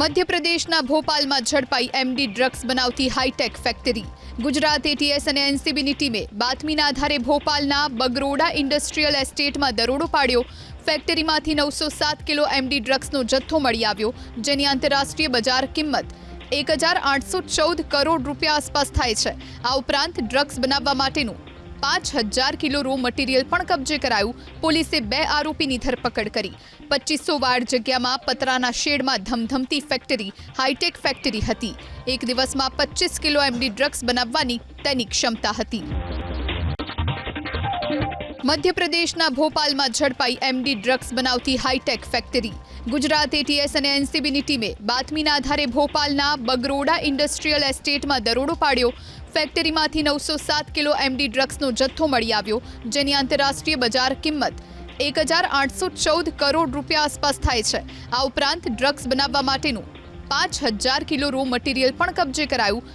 મધ્યપ્રદેશના ભોપાલમાં ઝડપાઈ એમડી ડ્રગ્સ બનાવતી high tech factory. Gujarat ATS અને એનસીબીની ટીમે બાતમીના આધારે ભોપાલના બગરોડા ઇન્ડસ્ટ્રીયલ એસ્ટેટમાં દરોડો પાડ્યો. ફેક્ટરીમાંથી નવસો સાત કિલો એમડી ડ્રગ્સનો જથ્થો મળી આવ્યો, જેની આંતરરાષ્ટ્રીય બજાર કિંમત એક હજાર આઠસો ચૌદ કરોડ રૂપિયા આસપાસ થાય છે. આ ઉપરાંત ડ્રગ્સ બનાવવા માટેનું પાંચ હજાર કિલો રો મટીરિયલ પણ કબજે કરાયું. પોલીસે બે આરોપીની ધરપકડ કરી. પચીસો વાડ જગ્યામાં પતરાના શેડમાં ધમધમતી ફેક્ટરી હાઈટેક ફેક્ટરી હતી. એક દિવસમાં પચીસ કિલો એમડી ડ્રગ્સ બનાવવાની તેની ક્ષમતા હતી. મધ્યપ્રદેશના ભોપાલમાં ઝડપાઈ એમડી ડ્રગ્સ બનાવતી high tech factory Gujarat ATS અને એનસીબીની ટીમે બાતમીના આધારે ભોપાલના બગરોડા ઇન્ડસ્ટ્રીયલ એસ્ટેટમાં દરોડો પાડ્યો. ફેક્ટરીમાંથી નવસો સાત કિલો એમડી ડ્રગ્સનો જથ્થો મળી આવ્યો, જેની આંતરરાષ્ટ્રીય બજાર કિંમત એક હજાર આઠસો ચૌદ કરોડ રૂપિયા આસપાસ થાય છે. આ ઉપરાંત ડ્રગ્સ બનાવવા માટેનું પાંચ હજાર કિલો રો મટીરિયલ પણ કબજે કરાયું.